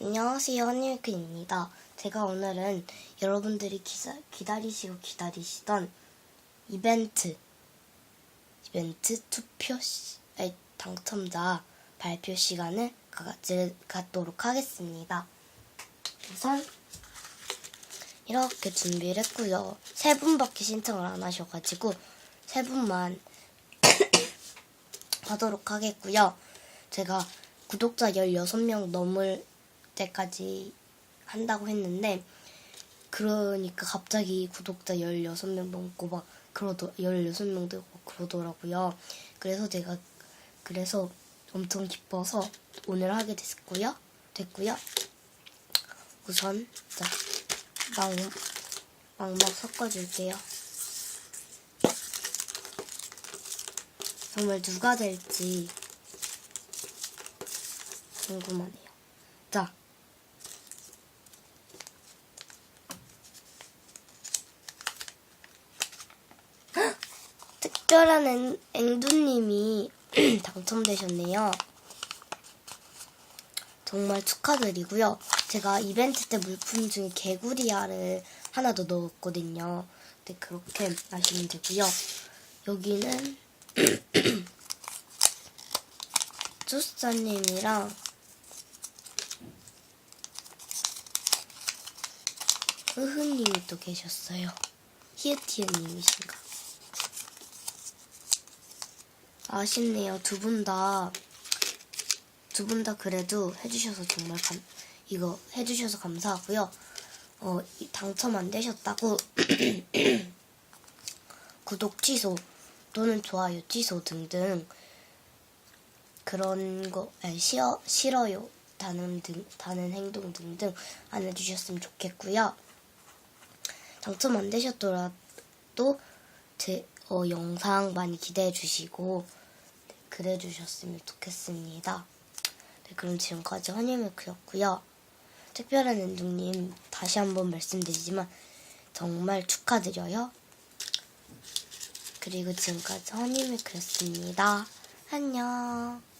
안녕하세요, 한일크입니다. 제가 오늘은 여러분들이 기사, 기다리시고 기다리시던 이벤트, 이벤트 투표, 시, 당첨자 발표 시간을 가, 갖도록 하겠습니다. 우선, 이렇게 준비를 했고요. 세 분밖에 신청을 안 하셔가지고, 세 분만 하도록 하겠고요. 제가 구독자 16명 넘을 때까지 한다고 했는데 그러니까 갑자기 구독자 16명 넘고 막 그러더 16명 되고 그러더라고요. 그래서 제가 그래서 엄청 기뻐서 오늘 하게 됐고요. 됐고요. 우선 자 막, 막막 섞어줄게요. 정말 누가 될지 궁금하네요. 자. 헉! 특별한 앵, 앵두님이 당첨되셨네요. 정말 축하드리고요. 제가 이벤트 때 물품 중에 개구리알을 하나 더 넣었거든요. 네, 그렇게 하시면 되고요. 여기는 조스타님이랑 흐흐님이 또 계셨어요. 히읗히읗님이신가. 아쉽네요. 두 분 다, 두 분 다 그래도 해주셔서 정말 감, 이거 해주셔서 감사하고요. 어, 이 당첨 안 되셨다고 구독 취소 또는 좋아요 취소 등등 그런 거 아니, 싫어, 싫어요 다는 등 다는 행동 등등 안 해주셨으면 좋겠고요. 당첨 안 되셨더라도 제 어, 영상 많이 기대해 주시고 네, 그래 주셨으면 좋겠습니다. 네, 그럼 지금까지 허니밀크였고요. 특별한 엔둥님 다시 한번 말씀드리지만 정말 축하드려요. 그리고 지금까지 허니밀크였습니다. 안녕.